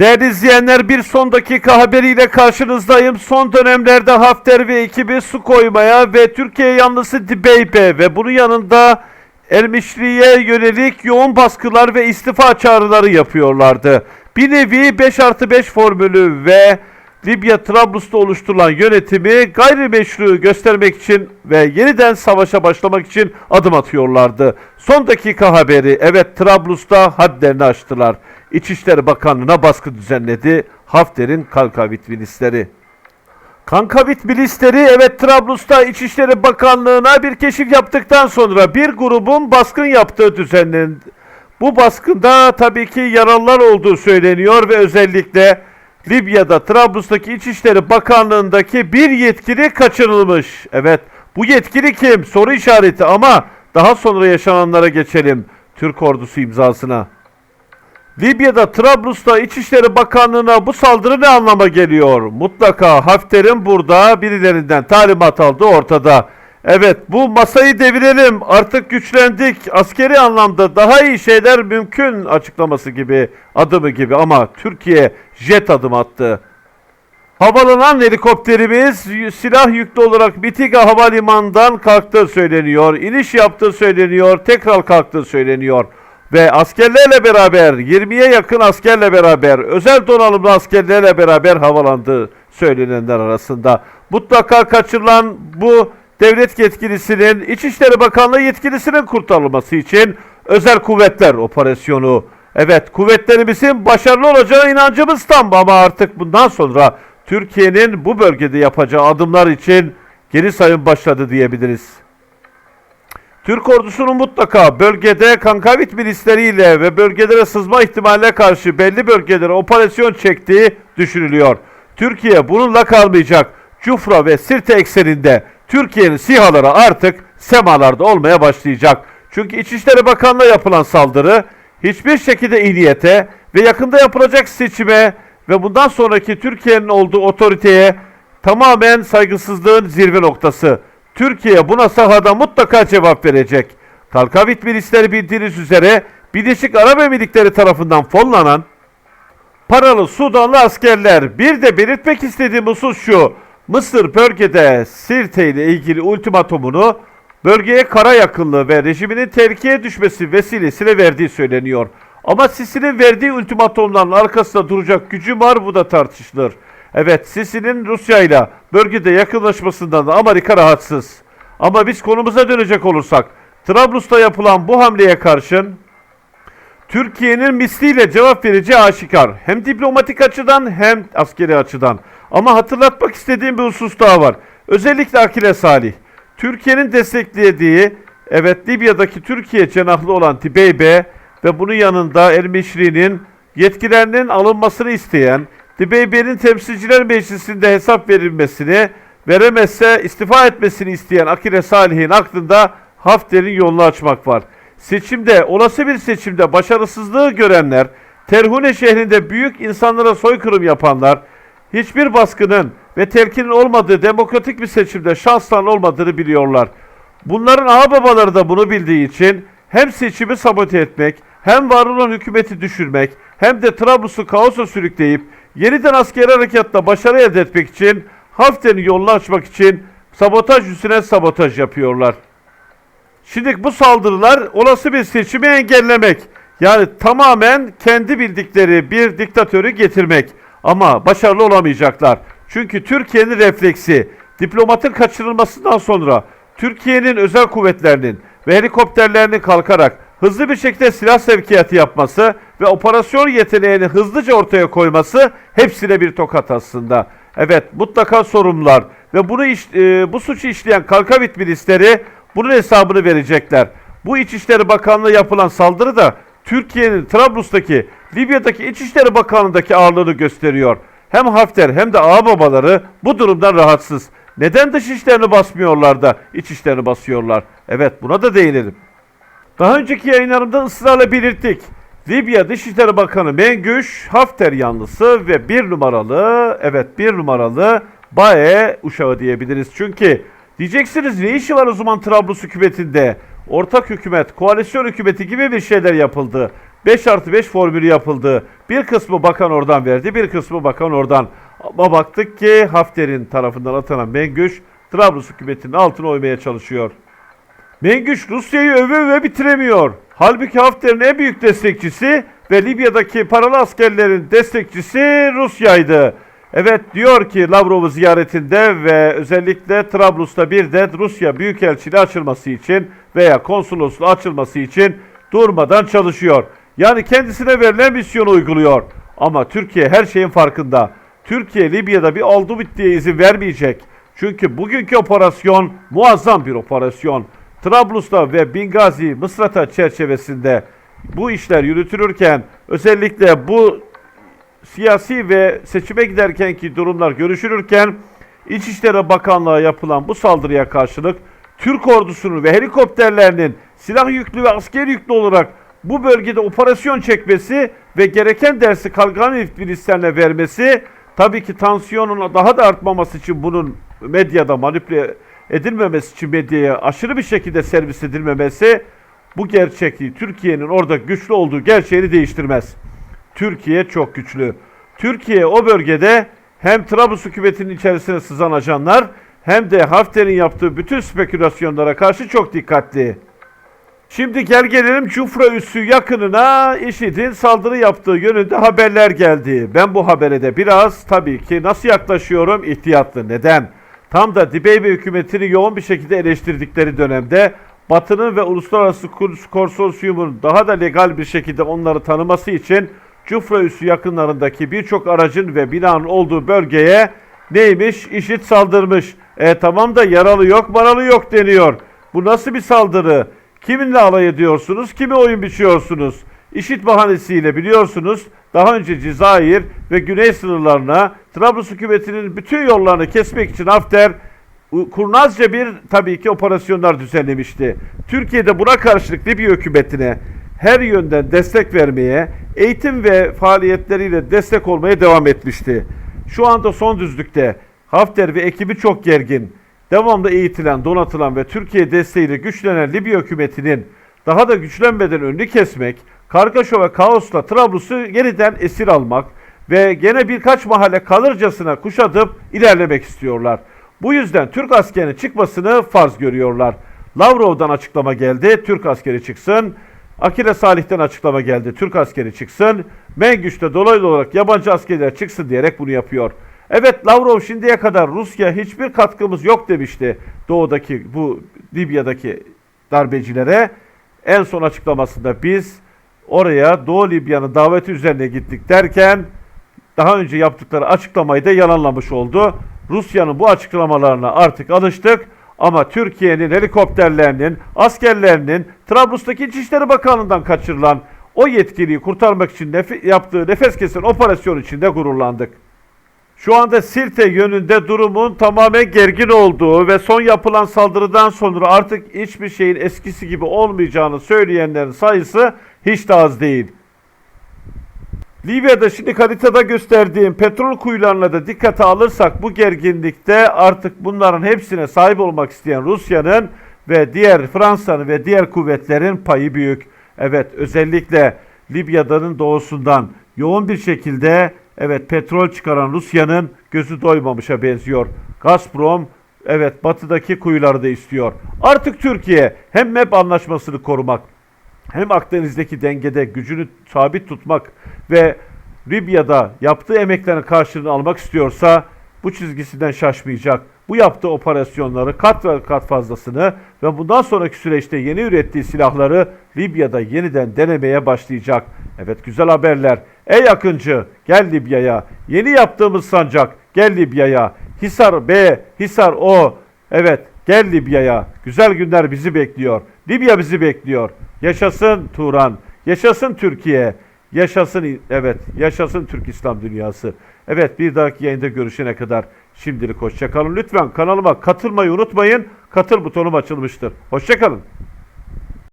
Değerli izleyenler bir son dakika haberiyle karşınızdayım. Son dönemlerde Hafter ve ekibi su koymaya ve Türkiye yanlısı Dibeybe ve bunun yanında Elmişli'ye yönelik yoğun baskılar ve istifa çağrıları yapıyorlardı. Bir nevi 5 artı 5 formülü ve Libya Trablus'ta oluşturulan yönetimi gayrimeşru göstermek için ve yeniden savaşa başlamak için adım atıyorlardı. Son dakika haberi evet Trablus'ta hadlerini aştılar. İçişleri Bakanlığı'na baskı düzenledi Hafter'in Kankavit milisleri. Kankavit milisleri evet Trablus'ta İçişleri Bakanlığı'na bir keşif yaptıktan sonra bir grubun baskın yaptığı düzenlendi. Bu baskında tabii ki yaralılar olduğu söyleniyor ve özellikle Libya'da Trablus'taki İçişleri Bakanlığı'ndaki bir yetkili kaçırılmış. Evet bu yetkili kim? Soru işareti ama daha sonra yaşananlara geçelim. Türk ordusu imzasına. Libya'da Trablus'ta İçişleri Bakanlığı'na bu saldırı ne anlama geliyor? Mutlaka Hafter'in burada birilerinden talimat aldığı ortada. Evet bu masayı devirelim artık güçlendik askeri anlamda daha iyi şeyler mümkün açıklaması gibi adımı gibi ama Türkiye jet adım attı. Havalanan helikopterimiz silah yüklü olarak Bitiga Havalimanı'ndan kalktığı söyleniyor. İniş yaptığı söyleniyor. Tekrar kalktığı söyleniyor. Ve askerlerle beraber 20'ye yakın askerle beraber özel donanımlı askerlerle beraber havalandığı söylenenler arasında. Mutlaka kaçırılan bu devlet yetkilisinin İçişleri Bakanlığı yetkilisinin kurtarılması için özel kuvvetler operasyonu Evet kuvvetlerimizin başarılı olacağı inancımız tam ama artık bundan sonra Türkiye'nin bu bölgede yapacağı adımlar için geri sayım başladı diyebiliriz. Türk ordusunun mutlaka bölgede kankavit milisleriyle ve bölgelere sızma ihtimaline karşı belli bölgelere operasyon çektiği düşünülüyor. Türkiye bununla kalmayacak. Cufra ve Sirte ekseninde Türkiye'nin sihaları artık semalarda olmaya başlayacak. Çünkü İçişleri Bakanlığı yapılan saldırı hiçbir şekilde iyi niyete ve yakında yapılacak seçime ve bundan sonraki Türkiye'nin olduğu otoriteye tamamen saygısızlığın zirve noktası. Türkiye buna sahada mutlaka cevap verecek. Kalkavit milisleri bildiğiniz üzere Birleşik Arap Emirlikleri tarafından fonlanan paralı Sudanlı askerler. Bir de belirtmek istediğim husus şu. Mısır bölgede Sirte ile ilgili ultimatumunu bölgeye kara yakınlığı ve rejiminin tehlikeye düşmesi vesilesiyle verdiği söyleniyor. Ama Sisi'nin verdiği ultimatumların arkasında duracak gücü var bu da tartışılır. Evet Sisi'nin Rusya ile bölgede yakınlaşmasından da Amerika rahatsız. Ama biz konumuza dönecek olursak Trablus'ta yapılan bu hamleye karşın Türkiye'nin misliyle cevap vereceği aşikar. Hem diplomatik açıdan hem askeri açıdan. Ama hatırlatmak istediğim bir husus daha var. Özellikle Akile Salih. Türkiye'nin desteklediği, evet Libya'daki Türkiye cenahlı olan Tibeybe ve bunun yanında El Mişri'nin yetkilerinin alınmasını isteyen, Dibeybe'nin temsilciler meclisinde hesap verilmesini, veremezse istifa etmesini isteyen Akile Salih'in aklında Hafter'in yolunu açmak var. Seçimde, olası bir seçimde başarısızlığı görenler, Terhune şehrinde büyük insanlara soykırım yapanlar, hiçbir baskının ve telkinin olmadığı demokratik bir seçimde şansların olmadığını biliyorlar. Bunların ağababaları da bunu bildiği için hem seçimi sabote etmek, hem var olan hükümeti düşürmek, hem de Trablus'u kaosa sürükleyip yeniden askeri harekatla başarı elde etmek için Hafter'in yolunu açmak için sabotaj üstüne sabotaj yapıyorlar. Şimdi bu saldırılar olası bir seçimi engellemek. Yani tamamen kendi bildikleri bir diktatörü getirmek. Ama başarılı olamayacaklar. Çünkü Türkiye'nin refleksi, diplomatın kaçırılmasından sonra Türkiye'nin özel kuvvetlerinin ve helikopterlerinin kalkarak hızlı bir şekilde silah sevkiyatı yapması ve operasyon yeteneğini hızlıca ortaya koyması hepsine bir tokat aslında. Evet mutlaka sorumlular ve bunu iş- e, bu suçu işleyen Kalkavit milisleri bunun hesabını verecekler. Bu İçişleri Bakanlığı yapılan saldırı da Türkiye'nin Trablus'taki, Libya'daki İçişleri Bakanlığı'ndaki ağırlığını gösteriyor. Hem Hafter hem de ağababaları bu durumdan rahatsız. Neden dış işlerini basmıyorlar da iç işlerini basıyorlar? Evet buna da değinelim. Daha önceki yayınlarımda ısrarla belirttik. Libya Dışişleri Bakanı Mengüş, Hafter yanlısı ve bir numaralı, evet bir numaralı Bae uşağı diyebiliriz. Çünkü diyeceksiniz ne işi var o zaman Trablus hükümetinde? Ortak hükümet, koalisyon hükümeti gibi bir şeyler yapıldı. 5 artı 5 formülü yapıldı. Bir kısmı bakan oradan verdi, bir kısmı bakan oradan. Ama baktık ki Hafter'in tarafından atanan Mengüç, Trablus hükümetinin altına oymaya çalışıyor. Mengüç Rusya'yı öve öve bitiremiyor. Halbuki Hafter'in en büyük destekçisi ve Libya'daki paralı askerlerin destekçisi Rusya'ydı. Evet diyor ki Lavrov'u ziyaretinde ve özellikle Trablus'ta bir de Rusya Büyükelçiliği açılması için veya konsolosluğu açılması için durmadan çalışıyor. Yani kendisine verilen misyonu uyguluyor. Ama Türkiye her şeyin farkında. Türkiye Libya'da bir oldu bittiye izin vermeyecek. Çünkü bugünkü operasyon muazzam bir operasyon. Trablus'ta ve Bingazi Mısrata çerçevesinde bu işler yürütülürken özellikle bu siyasi ve seçime giderkenki durumlar görüşülürken İçişleri Bakanlığı yapılan bu saldırıya karşılık Türk ordusunun ve helikopterlerinin silah yüklü ve asker yüklü olarak bu bölgede operasyon çekmesi ve gereken dersi Kalkan Filistin'e vermesi tabii ki tansiyonun daha da artmaması için bunun medyada manipüle edilmemesi için medyaya aşırı bir şekilde servis edilmemesi bu gerçekliği Türkiye'nin orada güçlü olduğu gerçeğini değiştirmez. Türkiye çok güçlü. Türkiye o bölgede hem Trablus hükümetinin içerisine sızan ajanlar hem de Hafter'in yaptığı bütün spekülasyonlara karşı çok dikkatli. Şimdi gel gelelim Cufra üssü yakınına IŞİD'in saldırı yaptığı yönünde haberler geldi. Ben bu habere de biraz tabii ki nasıl yaklaşıyorum ihtiyatlı. Neden? Tam da Dibeybe hükümetini yoğun bir şekilde eleştirdikleri dönemde Batı'nın ve uluslararası konsorsiyumun daha da legal bir şekilde onları tanıması için Cufra üssü yakınlarındaki birçok aracın ve binanın olduğu bölgeye neymiş? IŞİD saldırmış. E tamam da yaralı yok, maralı yok deniyor. Bu nasıl bir saldırı? Kiminle alay ediyorsunuz? Kimi oyun biçiyorsunuz? İşit bahanesiyle biliyorsunuz daha önce Cezayir ve Güney sınırlarına Trablus hükümetinin bütün yollarını kesmek için Hafter kurnazca bir tabii ki operasyonlar düzenlemişti. Türkiye'de buna karşılık Libya hükümetine her yönden destek vermeye, eğitim ve faaliyetleriyle destek olmaya devam etmişti. Şu anda son düzlükte Hafter ve ekibi çok gergin. Devamlı eğitilen, donatılan ve Türkiye desteğiyle güçlenen Libya hükümetinin daha da güçlenmeden önünü kesmek, kargaşa ve kaosla Trablus'u yeniden esir almak ve gene birkaç mahalle kalırcasına kuşatıp ilerlemek istiyorlar. Bu yüzden Türk askerinin çıkmasını farz görüyorlar. Lavrov'dan açıklama geldi, Türk askeri çıksın. Akile Salih'ten açıklama geldi, Türk askeri çıksın. Mengüç'te dolaylı olarak yabancı askerler çıksın diyerek bunu yapıyor. Evet Lavrov şimdiye kadar Rusya hiçbir katkımız yok demişti doğudaki bu Libya'daki darbecilere. En son açıklamasında biz oraya Doğu Libya'nın daveti üzerine gittik derken daha önce yaptıkları açıklamayı da yalanlamış oldu. Rusya'nın bu açıklamalarına artık alıştık ama Türkiye'nin helikopterlerinin, askerlerinin Trablus'taki İçişleri Bakanlığı'ndan kaçırılan o yetkiliyi kurtarmak için nef- yaptığı nefes kesen operasyon içinde gururlandık. Şu anda Sirte yönünde durumun tamamen gergin olduğu ve son yapılan saldırıdan sonra artık hiçbir şeyin eskisi gibi olmayacağını söyleyenlerin sayısı hiç de az değil. Libya'da şimdi haritada gösterdiğim petrol kuyularına da dikkate alırsak bu gerginlikte artık bunların hepsine sahip olmak isteyen Rusya'nın ve diğer Fransa'nın ve diğer kuvvetlerin payı büyük. Evet özellikle Libya'nın doğusundan yoğun bir şekilde evet petrol çıkaran Rusya'nın gözü doymamışa benziyor. Gazprom evet batıdaki kuyuları da istiyor. Artık Türkiye hem MEP anlaşmasını korumak hem Akdeniz'deki dengede gücünü sabit tutmak ve Libya'da yaptığı emeklerin karşılığını almak istiyorsa bu çizgisinden şaşmayacak. Bu yaptığı operasyonları kat ve kat fazlasını ve bundan sonraki süreçte yeni ürettiği silahları Libya'da yeniden denemeye başlayacak. Evet güzel haberler. Ey Akıncı gel Libya'ya. Yeni yaptığımız sancak gel Libya'ya. Hisar B, Hisar O. Evet gel Libya'ya. Güzel günler bizi bekliyor. Libya bizi bekliyor. Yaşasın Turan. Yaşasın Türkiye. Yaşasın evet yaşasın Türk İslam dünyası. Evet bir dahaki yayında görüşene kadar şimdilik hoşçakalın. Lütfen kanalıma katılmayı unutmayın. Katıl butonum açılmıştır. Hoşçakalın.